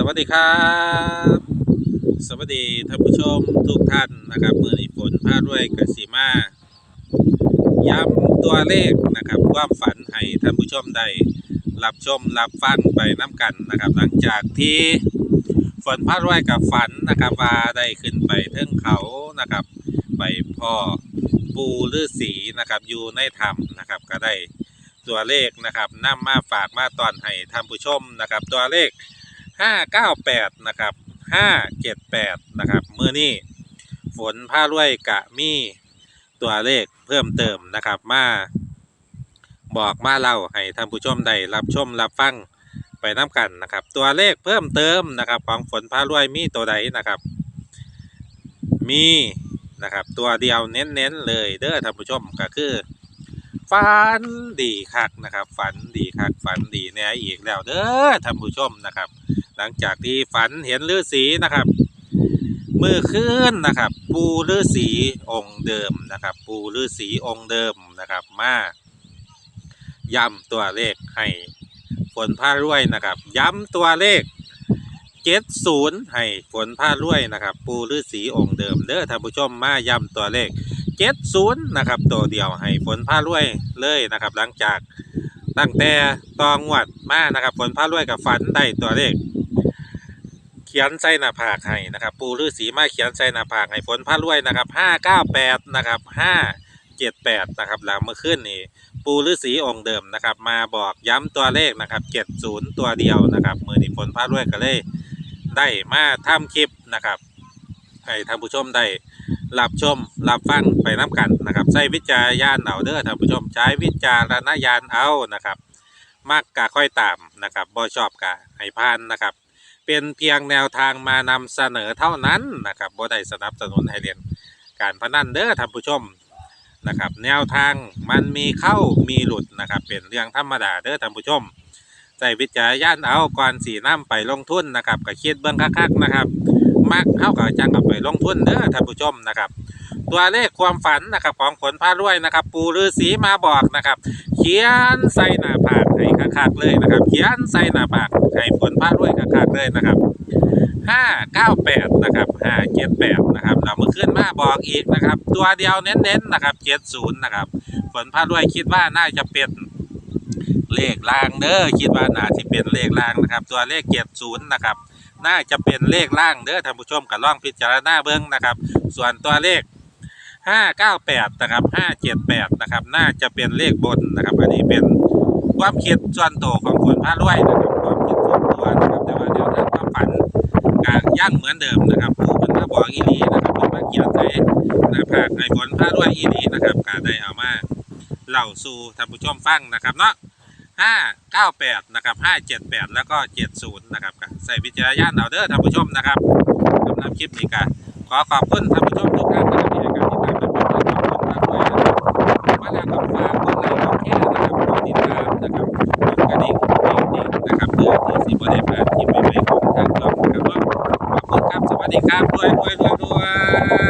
สวัสดีครับ สวัสดีท่านผู้ชมทุกท่านนะครับมือนี้ฝนพาด้วยกสิมา ย้ำตัวเลขนะครับความฝันให้ท่านผู้ชมได้รับชมรับฟังไปน้ำกันนะครับ หลังจากที่ฝนพาด้วยกับฝันนะครับว่าได้ขึ้นไปเทิงเขานะครับ ไปพ่อปูฤาษีนะครับอยู่ในถ้ำนะครับ ก็ได้ตัวเลขนะครับนำมาฝากมาตอนให้ท่านผู้ชมนะครับ ตัวเลข 598นะครับ578นะครับเมื่อนี้ฝนผ้ารวยกะมีตัวเลขเพิ่มเติมนะครับมาบอกมาเล่าให้ท่านผู้ชมได้รับชมรับฟังไปน้ำกันนะครับ ตัวเลขเพิ่มเติมนะครับของฝนผ้ารวยมีตัวใดนะครับ มีนะครับ ตัวเดียวเน้นๆเลยเด้อท่านผู้ชมก็คือฝันดีคักนะครับ ฝันดีคักฝันดีแน่อีกแล้วเด้อท่านผู้ชมนะครับ หลังจากที่ฝันเห็นฤาษีนะครับ มือคืนนะครับ ปูฤาษีองค์เดิมนะครับ ปูฤาษีองค์เดิมนะครับ มาย้ำตัวเลขให้ฝนผ้ารวยนะครับ ย้ำตัวเลขเจ็ดศูนย์ให้ฝนผ้ารวยนะครับ ปูฤาษีองค์เดิมเด้อท่านผู้ชมมาย้ำตัวเลขเจ็ดศูนย์นะครับตัวเดียวให้ฝนผ้ารวยเลยนะครับ หลังจากตั้งแต่ตองวัดมานะครับ ฝนผ้ารวยกับฝันได้ตัวเลข เขียนใส่หน้าผากให้นะครับ ปูฤาษีมาเขียนใส่หน้าผากให้ฝนพารวยนะครับห้าเก้าแปดนะครับห้าเจ็ดแปดนะครับหลังเมื่อคืนนี้ปูฤาษีองค์เดิมนะครับ มาบอกย้ำตัวเลขนะครับเจ็ดศูนย์ตัวเดียวนะครับมือนี้ฝนพารวยก็เลยได้มาทำคลิปนะครับให้ท่านผู้ชมได้รับชมรับฟังไปน้ำกันนะครับใช้วิจารณญาณเอาเด้อท่านผู้ชมใช้วิจารณญาณเอานะครับ มากกะค่อยตามนะครับบ่ชอบกะให้พานนะครับ เป็นเพียงแนวทางมานำเสนอเท่านั้นนะครับบ่ได้สนับสนุนให้เรียนการพนันเด้อท่านผู้ชมนะครับ แนวทางมันมีเข้ามีหลุดนะครับ เป็นเรื่องธรรมดาเด้อท่านผู้ชมใส่วิจารย่านเอาก่อนสีน้ำไปลงทุนนะครับก็คิดเบื้องคักๆนะครับ มักเข้ากับจังกับไปลงทุนเด้อท่านผู้ชมนะครับ ตัวเลขความฝันนะครับของผลพารวยนะครับ ปูฤาษีมาบอกนะครับ เขียนใส่หน้าผากให้คักๆเลยนะครับ เขียนใส่หน้าผากให้ฝนพารวยคักๆเลยนะครับห้าเก้าแปดนะครับห้าเจ็ดแปดนะครับเราเมื่อคืนมาบอกอีกนะครับ ตัวเดียวเน้นๆนะครับเจ็ดศูนย์นะครับฝนพารวยคิดว่าน่าจะเป็นเลขลางเด้อคิดว่าน่าจะเป็นเลขลางนะครับ ตัวเลขเจ็ดศูนย์นะครับ น่าจะเป็นเลขล่างเด้อท่านผู้ชมกับล่องพิจารณาเบิ้งนะครับ ส่วนตัวเลข 598นะครับ578นะครับ น่าจะเป็นเลขบนนะครับ อันนี้เป็นความคิดส่วนตัวของคนพารวยนะครับความคิดส่วนตัวนะครับแต่ว่าแนวทางความฝันกย่างเหมือนเดิมนะครับผู้เป็นมาบอกอีหลีนะครับเป็นมาเขียนใส่หน้าผากให้ฝนพารวยอีหลีนะครับก็ได้เอามาเล่าสู่ท่านผู้ชมฟังนะครับเนาะ598นะครับ578แล้วก็70นะครับใส่วิจารณญาณเอาเด้อท่านผู้ชมนะครับสำหรับคลิปนี้ก็ขอขอบคุณท่านผู้ชมทุกท่าน วัสดีครับวยรวยรวยรวย